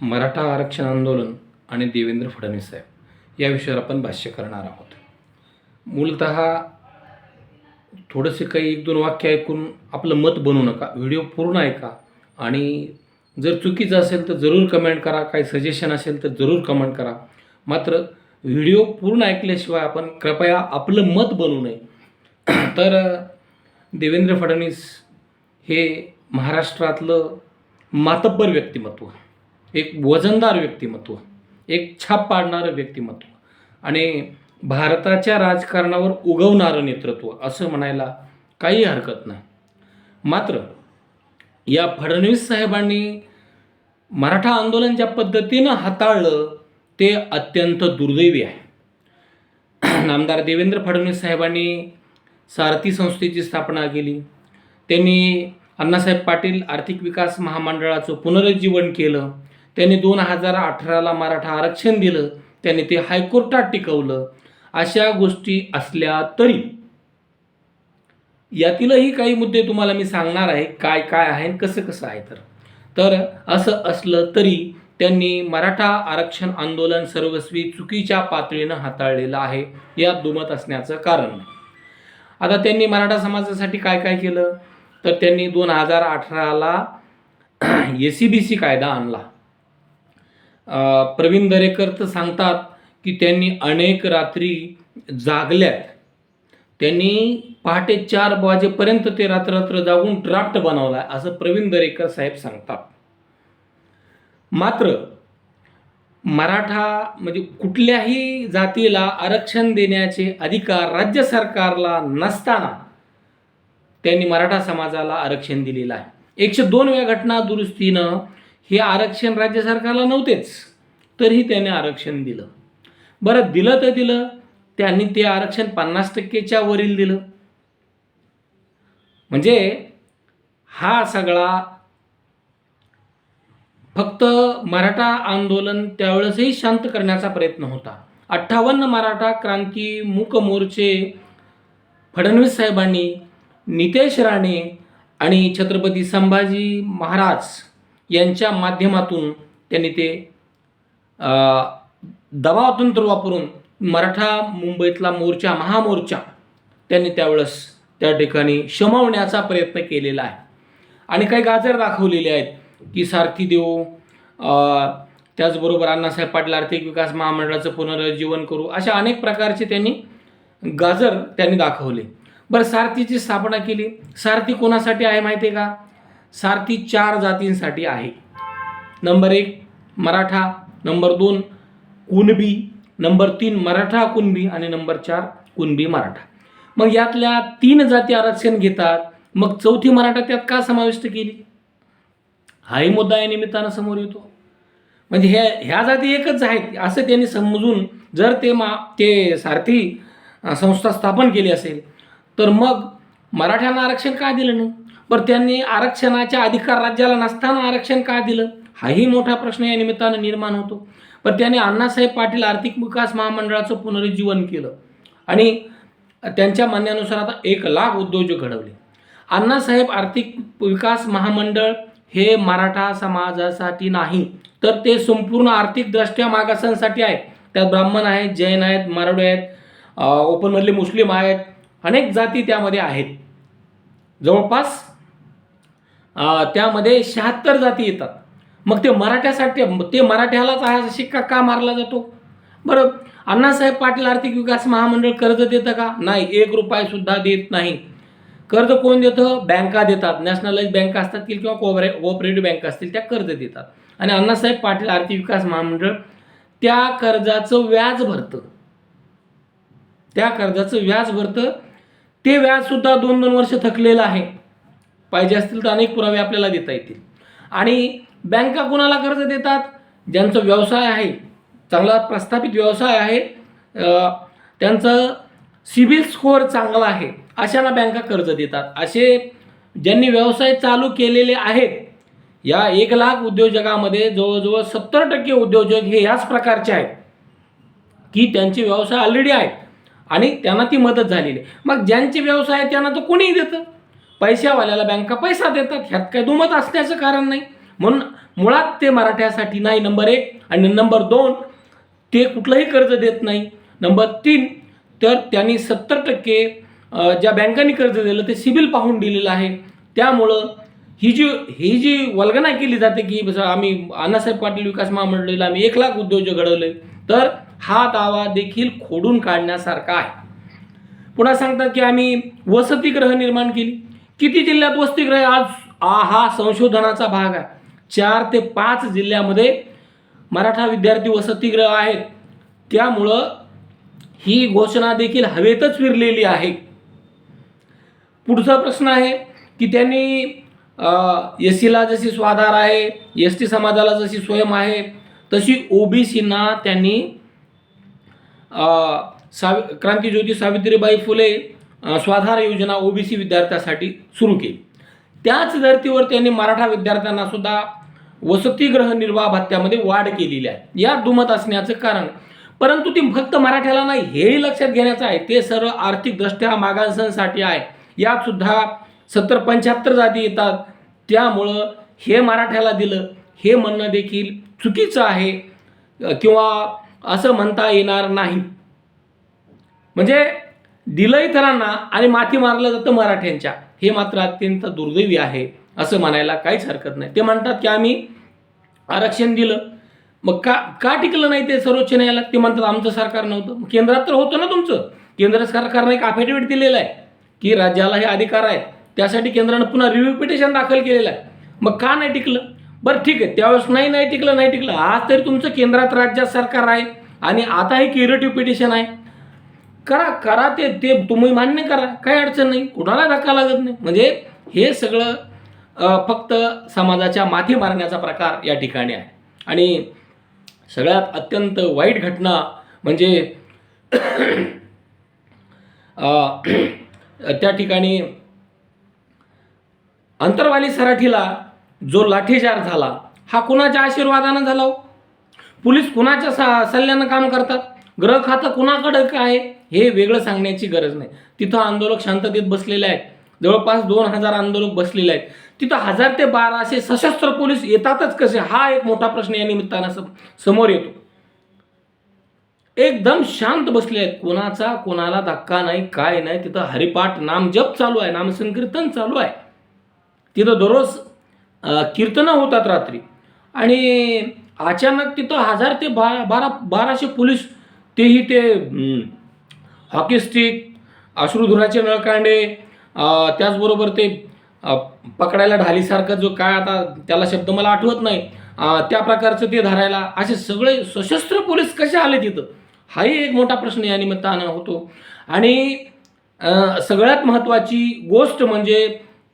मराठा आरक्षण आंदोलन आणि देवेंद्र फडणवीस साहेब या विषयावर आपण भाष्य करणार आहोत. मूलत थोडंसे काही एक दोन वाक्य ऐकून आपलं मत बनवू नका. व्हिडिओ पूर्ण ऐका आणि जर चुकीचं असेल तर जरूर कमेंट करा. काही सजेशन असेल तर जरूर कमेंट करा. मात्र व्हिडिओ पूर्ण ऐकल्याशिवाय आपण कृपया आपलं मत बनवू नये. तर देवेंद्र फडणवीस हे महाराष्ट्रातलं मातब्बर व्यक्तिमत्व. एक वजनदार व्यक्तिमत्व एक छाप पाडणारं व्यक्तिमत्व आणि भारताच्या राजकारणावर उगवणारं नेतृत्व असं म्हणायला काही हरकत नाही. मात्र या फडणवीस साहेबांनी मराठा आंदोलन ज्या पद्धतीनं हाताळलं ते अत्यंत दुर्दैवी आहे. नामदार देवेंद्र फडणवीस साहेबांनी सारथी संस्थेची स्थापना केली. त्यांनी अण्णासाहेब पाटील आर्थिक विकास महामंडळाचं पुनरुज्जीवन केलं. त्यांनी दोन हजार अठराला मराठा आरक्षण दिलं. त्यांनी ते हायकोर्टात टिकवलं. अशा गोष्टी असल्या तरी. यातीलही काही मुद्दे तुम्हाला मी सांगणार आहे. काय काय आहे कसं कसं आहे तर. तर असं असलं तरी त्यांनी मराठा आरक्षण आंदोलन सर्वस्वी चुकीच्या पातळीनं हाताळलेलं आहे. यात दुमत असण्याचं कारण नाही. आता त्यांनी मराठा समाजासाठी काय काय केलं? तर त्यांनी दोन हजार अठराला ए सी बी सी कायदा आणला. प्रवीण दरेकर तर सांगतात की त्यांनी अनेक रात्री जागल्यात. त्यांनी पहाटे चार वाजेपर्यंत ते रात्र जागून ड्राफ्ट बनवला असं प्रवीण दरेकर साहेब सांगतात. मात्र मराठा म्हणजे कुठल्याही जातीला आरक्षण देण्याचे अधिकार राज्य सरकारला नसताना त्यांनी मराठा समाजाला आरक्षण दिलेलं आहे. एकशे दोन वेळा घटना दुरुस्तीनं हे आरक्षण राज्य सरकारला नव्हतेच तरीही त्याने आरक्षण दिलं. बरं दिलं तर दिलं त्यांनी ते आरक्षण पन्नास टक्केच्या वरील दिलं. म्हणजे हा सगळा फक्त मराठा आंदोलन त्यावेळेसही शांत करण्याचा प्रयत्न होता. अठ्ठावन्न मराठा क्रांती मूक मोर्चे फडणवीस साहेबांनी नितेश राणे आणि छत्रपती संभाजी महाराज यांच्या माध्यमातून त्यांनी ते दबावतंत्र वापरून मराठा मुंबईतला मोर्चा महामोर्चा त्यांनी त्यावेळेस त्या ठिकाणी शमवण्याचा प्रयत्न केलेला आहे. आणि काही गाजर दाखवलेले आहेत की सारथी देऊ त्याचबरोबर अण्णासाहेब पाटील आर्थिक विकास महामंडळाचं पुनरुज्जीवन करू अशा अनेक प्रकारचे त्यांनी गाजर त्यांनी दाखवले. बरं सारथीची स्थापना केली. सारथी कोणासाठी आहे माहिती आहे का? सारथी चार जातींसाठी आहे. नंबर एक मराठा. नंबर दोन कुणबी. नंबर तीन मराठा कुणबी. आणि नंबर चार कुणबी मराठा. मग यातल्या तीन जाती आरक्षण घेतात. मग चौथी मराठा त्यात का समाविष्ट केली? हाही मुद्दा या निमित्तानं समोर येतो. म्हणजे ह्या ह्या जाती एकच आहेत. असं त्यांनी समजून जर ते मा ते सारथी संस्था स्थापन केली असेल तर मग मराठ्यांना आरक्षण का दिलं नाही? बरं त्यांनी आरक्षणाच्या अधिकार राज्याला नसताना आरक्षण का दिलं? हाही मोठा प्रश्न या निमित्तानं निर्माण होतो. पण त्यांनी अण्णासाहेब पाटील आर्थिक विकास महामंडळाचं पुनरुज्जीवन केलं. आणि त्यांच्या म्हणण्यानुसार आता एक लाख उद्योजक घडवले. अण्णासाहेब आर्थिक विकास महामंडळ हे मराठा समाजासाठी नाही तर ते संपूर्ण आर्थिकदृष्ट्या मागासांसाठी आहे. त्यात ब्राह्मण आहेत जैन आहेत मराठी आहेत ओपनमधले मुस्लिम आहेत अनेक जाती त्यामध्ये आहेत. जवळपास त्यामध्ये शहात्तर जाती येतात. मग ते मराठ्यासाठी ते मराठ्यालाच हा शिक्का का मारला जातो? बरं अण्णासाहेब पाटील आर्थिक विकास महामंडळ कर्ज देतं का? नाही एक रुपयासुद्धा देत नाही. कर्ज कोण देतं? बँका देतात. नॅशनलाइज बँका असतात किंवा कोऑपरे कोऑपरेटिव्ह बँका असतील त्या कर्ज देतात. आणि अण्णासाहेब पाटील आर्थिक विकास महामंडळ त्या कर्जाचं व्याज भरतं. त्या कर्जाचं व्याज भरतं. ते व्याजसुद्धा दोन दोन वर्ष थकलेलं आहे. पाहिजे असतील तर अनेक पुरावे आपल्याला देता येतील. आणि बँका कोणाला कर्ज देतात? ज्यांचा व्यवसाय आहे चांगला प्रस्थापित व्यवसाय आहे त्यांचं सिबिल स्कोअर चांगला आहे अशांना बँका कर्ज देतात? असे ज्यांनी व्यवसाय चालू केलेले आहेत या एक लाख उद्योजकामध्ये जवळजवळ सत्तर टक्के उद्योजक हे याच प्रकारचे आहेत की त्यांचे व्यवसाय ऑलरेडी आहेत आणि त्यांना ती मदत झालेली आहे. मग ज्यांचे व्यवसाय आहे त्यांना तर कोणीही देतं? पैशावाल्याला बँका पैसा देतात. ह्यात काय दुमत असण्याचं कारण नाही. म्हणून मुळात ते मराठ्यासाठी नाही. नंबर एक. आणि नंबर दोन ते कुठलंही कर्ज देत नाही. नंबर तीन तर त्यांनी सत्तर टक्के ज्या बँकांनी कर्ज दिलं ते सिबिल पाहून दिलेलं आहे. त्यामुळं ही जी ही जी वल्गना केली जाते की बस आम्ही अण्णासाहेब पाटील विकास महामंडळीला आम्ही एक लाख उद्योजक घडवले तर हा दावा देखील खोडून काढण्यासारखा आहे. पुन्हा सांगतात की आम्ही वसतिगृह निर्माण केली. किती जिल्ह्यात वसतिगृह आज आ- हा संशोधनाचा भाग आहे. चार ते पाच जिल्ह्यामध्ये मराठा विद्यार्थी वसतिगृह आहेत. त्यामुळं ही घोषणा देखील हवेतच फिरलेली आहे. पुढचा प्रश्न आहे की त्यांनी एस सीला जशी स्वाधार आहे एस टी समाजाला जशी स्वयं आहे तशी ओबीसीना त्यांनी सावि क्रांतीज्योती सावित्रीबाई फुले स्वाधार योजना ओबीसी विद्यार्थ्यासाठी सुरू केली. त्याच धर्तीवर त्यांनी मराठा विद्यार्थ्यांना सुद्धा वसतिगृह निर्वाह भत्त्यामध्ये वाढ केलेली आहे. या दुमत असण्याचं कारण परंतु ती फक्त मराठ्याला नाही हेही लक्षात घेण्याचं आहे. ते सर्व आर्थिकदृष्ट्या मागासंसाठी आहे. यात सुद्धा सत्तर पंच्याहत्तर जाती येतात. त्यामुळं हे मराठ्याला दिलं हे म्हणणं देखील चुकीचं आहे किंवा असं म्हणता येणार नाही. म्हणजे दिलं इतरांना आणि माती मारलं जातं मराठ्यांच्या. हे मात्र अत्यंत दुर्दैवी आहे असं म्हणायला काहीच हरकत नाही. ते म्हणतात की आम्ही आरक्षण दिलं. मग का का टिकलं नाही ते सर्वोच्च न्यायालयात? ते म्हणतात आमचं सरकार नव्हतं. केंद्रात तर होतं ना तुमचं. केंद्र सरकारनं एक अफिडेविट दिलेलं आहे की राज्याला हे अधिकार आहेत. त्यासाठी केंद्रानं पुन्हा रिव्ह्यू पिटिशन दाखल केलेलं आहे. मग का नाही टिकलं? बरं ठीक आहे त्यावेळेस नाही नाही टिकलं नाही टिकलं. आज तरी तुमचं केंद्रात राज्यात सरकार आहे आणि आता हे क्युरेटिव्ह पिटिशन आहे. करा करा ते ते तुम्ही मान्य करा. काही अडचण नाही. कुणाला धक्का लागत नाही. म्हणजे हे सगळं फक्त समाजाच्या माथी मारण्याचा प्रकार या ठिकाणी आहे. आणि सगळ्यात अत्यंत वाईट घटना म्हणजे त्या ठिकाणी अंतरवाली सराठीला जो लाठीचार झाला हा कुणाच्या आशीर्वादानं झाला हो? पोलीस कुणाच्या सा सल्ल्यानं काम करतात? ग्रह खातं कुणाकडं काय? हे वेगळं सांगण्याची गरज नाही. तिथं आंदोलक शांततेत बसलेले आहेत. जवळपास दोन हजार आंदोलक बसलेले आहेत. तिथं हजार ते बाराशे सशस्त्र पोलीस येतातच कसे? हा एक मोठा प्रश्न या निमित्तानं सम- समोर येतो. एकदम शांत बसले आहेत. कोणाचा कोणाला धक्का नाही काय नाही. तिथं हरिपाठ नामजप चालू आहे. नामसंकीर्तन चालू आहे. तिथं दररोज कीर्तनं होतात रात्री. आणि अचानक तिथं हजार ते बारा बारा बाराशे पोलीस तेही ते हॉकी स्टिक अश्रुधुराचे नळकांडे त्याचबरोबर ते पकडायला ढालीसारखं जो काय आता त्याला शब्द मला आठवत नाही. त्या प्रकारचं ते धरायला असे सगळे सशस्त्र पोलीस कसे आले तिथं? हाही एक मोठा प्रश्न या निमित्तानं होतो. आणि सगळ्यात महत्त्वाची गोष्ट म्हणजे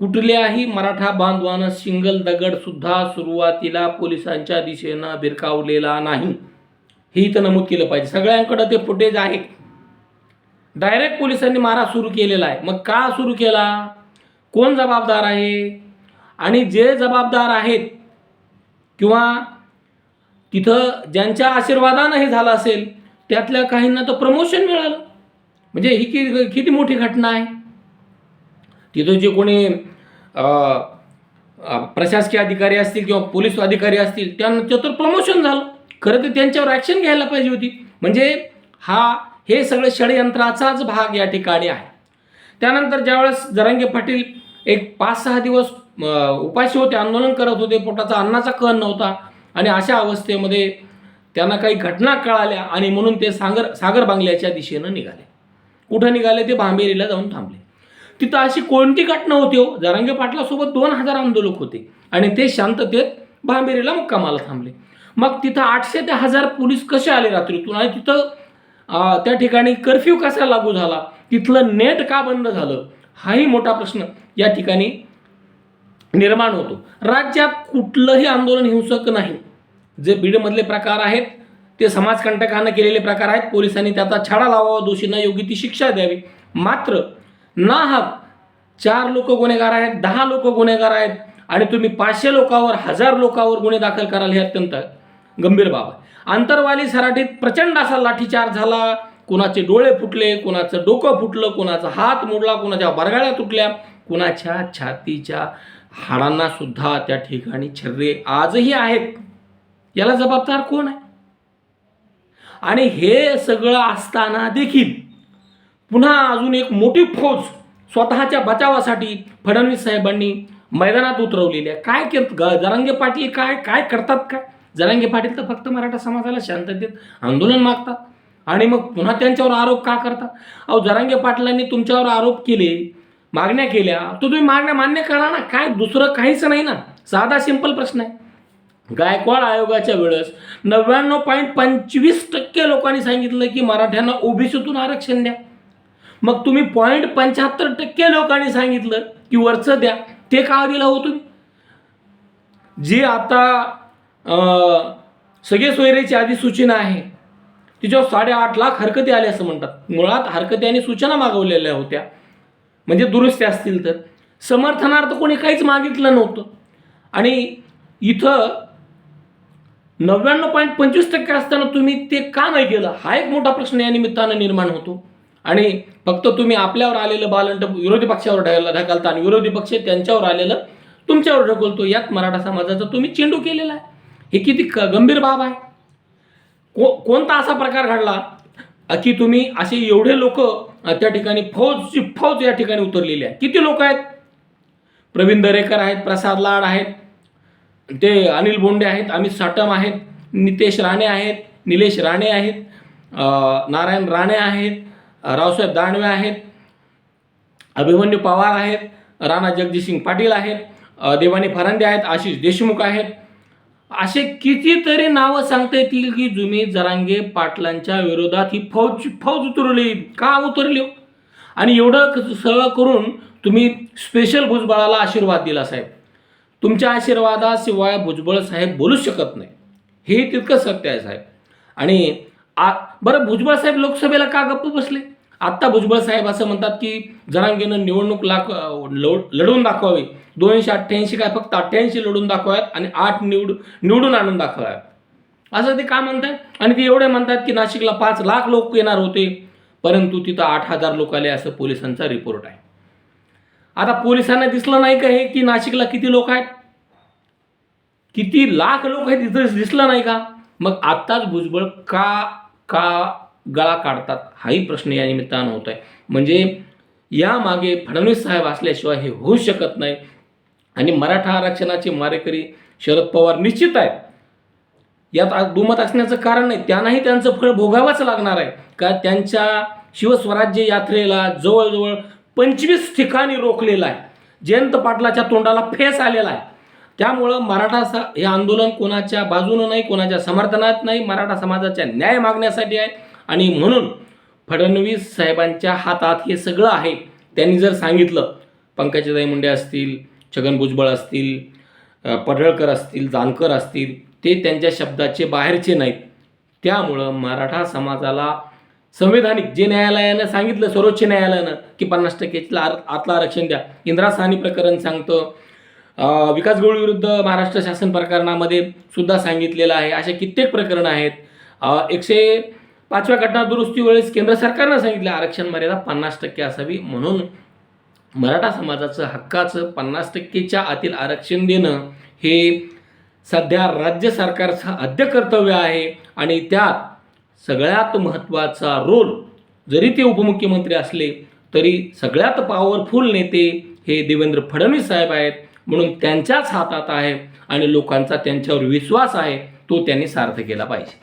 कुठल्याही मराठा बांधवानं सिंगल दगडसुद्धा सुरुवातीला पोलिसांच्या दिशेनं भिरकावलेला नाही. हे इथं नमूद केलं पाहिजे. सगळ्यांकडं ते फुटेज आहे. डायरेक्ट पोलिसांनी मारा सुरू केलेला आहे. मग का सुरू केला? कोण जबाबदार आहे? आणि जे जबाबदार आहेत किंवा तिथं ज्यांच्या आशीर्वादानं हे झालं असेल त्यातल्या काहींना तर प्रमोशन मिळालं. म्हणजे ही कि किती मोठी घटना आहे? तिथं जे कोणी प्रशासकीय अधिकारी असतील किंवा पोलीस अधिकारी असतील त्यांना तर प्रमोशन झालं. खरं तर त्यांच्यावर ॲक्शन घ्यायला पाहिजे होती. म्हणजे हा हे सगळं षडयंत्राचाच भाग या ठिकाणी आहे. त्यानंतर ज्यावेळेस जरांगे पाटील एक पाच सहा दिवस उपाशी होते आंदोलन करत होते पोटाचा अन्नाचा कण नव्हता आणि अशा अवस्थेमध्ये त्यांना काही घटना कळाल्या आणि म्हणून ते सागर सागर बांगल्याच्या दिशेनं निघाले. कुठं निघाले? ते भांबेरीला जाऊन थांबले. तिथं अशी कोणती घटना होती हो? जरांगे पाटलासोबत दोन हजार आंदोलक होते आणि ते शांततेत भांबेरीला मुक्कामाला थांबले. मग तिथं आठशे ते हजार पोलीस कसे आले रात्रीतून? आणि तिथं त्या ठिकाणी कर्फ्यू कसा लागू झाला? तिथलं नेट का बंद झालं? हाही मोठा प्रश्न या ठिकाणी निर्माण होतो. राज्यात कुठलंही आंदोलन हिंसक नाही. जे बीडमधले प्रकार आहेत ते समाजकंटकानं केलेले प्रकार आहेत. पोलिसांनी त्याचा छाडा लावावा दोषींना योग्य ती शिक्षा द्यावी. मात्र नाहक चार लोक गुन्हेगार आहेत दहा लोक गुन्हेगार आहेत आणि तुम्ही पाचशे लोकांवर हजार लोकांवर गुन्हे दाखल कराल हे अत्यंत गंभीर बाब आहे. आंतरवाली सराठीत प्रचंड असा लाठीचार झाला. कुणाचे डोळे फुटले कुणाचं डोकं फुटलं कुणाचा हात मोडला कुणाच्या बरगाड्या तुटल्या कुणाच्या छातीच्या हाडांना सुद्धा त्या ठिकाणी छर्रे आजही आहेत. याला जबाबदार कोण आहे? आणि हे सगळं असताना देखील पुन्हा अजून एक मोठी फौज स्वतःच्या बचावासाठी फडणवीस साहेबांनी मैदानात उतरवलेली आहे. काय करत ग जरांगे पाटील काय काय करतात काय? जरांगे पाटील तर फक्त मराठा समाजाला शांततेत आंदोलन मागतात. आणि मग पुन्हा त्यांच्यावर आरोप का करतात? अहो जरांगे पाटलांनी तुमच्यावर आरोप केले मागण्या केल्या तर तुम्ही मागण्या मान्य करा ना. काय दुसरं काहीच नाही ना. साधा सिंपल प्रश्न आहे. गायकवाड आयोगाच्या वेळेस नव्याण्णव पॉईंट पंचवीस टक्के लोकांनी सांगितलं की मराठ्यांना ओबीसीतून आरक्षण द्या. मग तुम्ही पॉईंट पंच्याहत्तर टक्के लोकांनी सांगितलं की वरचं द्या. ते का दिलं हो तुम्ही? जी आता सगळे सोयरेची आधी सूचना आहे. तिच्यावर साडेआठ लाख हरकती आल्या असं म्हणतात. मुळात हरकती आणि सूचना मागवलेल्या होत्या. म्हणजे दुरुस्त्या असतील तर. समर्थनार्थ कोणी काहीच मागितलं नव्हतं. आणि इथं नव्याण्णव पॉईंट पंचवीस टक्के असताना तुम्ही ते का नाही केलं? हा एक मोठा प्रश्न या निमित्तानं निर्माण होतो. आणि फक्त तुम्ही आपल्यावर आलेलं बालंट विरोधी पक्षावर ढकल- ढकलता आणि विरोधी पक्ष त्यांच्यावर आलेलं तुमच्यावर ढकलतो. यात मराठा समाजाचा तुम्ही चेंडू केलेला आहे. हे किती क- गंभीर बाब आहे. को कोणता असा प्रकार घडला की तुम्ही असे एवढे लोक त्या ठिकाणी फौजची फौज या ठिकाणी उतरलेली आहे. किती लोक आहेत? प्रवीण दरेकर आहेत प्रसाद लाड आहेत ते अनिल बोंडे आहेत अमित साटम आहेत नितेश राणे आहेत निलेश राणे आहेत नारायण राणे आहेत रावसाहेब दानवे आहेत अभिमन्यू पवार आहेत राणा जगजितसिंग पाटील आहेत देवानी फरांदे आहेत आशिष देशमुख आहेत असे कितीतरी नावं सांगता येतील की जुमे जरांगे पाटलांच्या विरोधात ही फौज फौज उतरली का उतरली? आणि एवढं सगळं करून तुम्ही स्पेशल भुजबळाला आशीर्वाद दिला साहेब. तुमच्या आशीर्वादाशिवाय भुजबळ साहेब बोलूच शकत नाही. हे तितकं सत्य आहे साहेब. आणि आ बरं भुजबळ साहेब लोकसभेला का गप्प बसले? आत्ता भुजबळ साहेब असं म्हणतात की जरांगेनं निवडणूक लाख लढ- लढवून दाखवावी. दोनशे अठ्ठ्याऐंशी काय फक्त अठ्ठ्याऐंशी लढून दाखवत आणि आठ निवड निवडून आणून दाखवाव्यात असं ते का म्हणतात आणि ते एवढे म्हणतात की नाशिकला पाच लाख लोक येणार होते परंतु तिथं आठ हजार लोक आले असं पोलिसांचा रिपोर्ट आहे. आता पोलिसांना दिसलं नाही का हे की नाशिकला किती लोक आहेत? किती लाख लोक आहेत तिथं दिसलं नाही का? मग आत्ताच भुजबळ का का गळा काढतात? हाही प्रश्न या निमित्तानं होत आहे म्हणजे यामागे फडणवीस साहेब असल्याशिवाय हे होऊ शकत नाही. आणि मराठा आरक्षणाचे मारेकरी शरद पवार निश्चित आहेत. यात दुमत असण्याचं कारण नाही. त्यांनाही त्यांचं फळ भोगावंच लागणार आहे. का त्यांच्या शिवस्वराज्य यात्रेला जवळजवळ पंचवीस ठिकाणी रोखलेलं आहे. जयंत पाटलाच्या तोंडाला फेस आलेला आहे. त्यामुळं मराठा सा हे आंदोलन कोणाच्या बाजूनं नाही कोणाच्या समर्थनात नाही मराठा समाजाच्या न्याय मागण्यासाठी आहे. आणि म्हणून फडणवीस साहेबांच्या हातात हे सगळं आहे. त्यांनी जर सांगितलं पंकजाताई मुंडे असतील छगन भुजबळ असतील पडळकर असतील जानकर असतील ते त्यांच्या शब्दाचे बाहेरचे नाहीत. त्यामुळं मराठा समाजाला संविधानिक जे न्यायालयानं सांगितलं सर्वोच्च न्यायालयानं की पन्नास टक्केचं आर आतलं आरक्षण द्या. इंदिरा साहनी प्रकरण सांगतं. विकास गौळ विरुद्ध महाराष्ट्र शासन प्रकरणामध्ये सुद्धा सांगितलेलं आहे. अशा कित्येक प्रकरणं आहेत. एकशे पाचव्या घटना दुरुस्ती वेळेस केंद्र सरकारनं सांगितलं आरक्षण मर्यादा पन्नास टक्के असावी म्हणून. मराठा समाजाचं हक्काचं पन्नास टक्केच्या आतील आरक्षण देणं हे सध्या राज्य सरकारचं आद्य कर्तव्य आहे आणि त्यात सगळ्यात महत्त्वाचा रोल जरी ते उपमुख्यमंत्री असले तरी सगळ्यात पॉवरफुल नेते हे देवेंद्र फडणवीस साहेब आहेत. म्हणून त्यांच्याच हातात आहे आणि लोकांचा त्यांच्यावर विश्वास आहे तो त्यांनी सार्थ केला पाहिजे.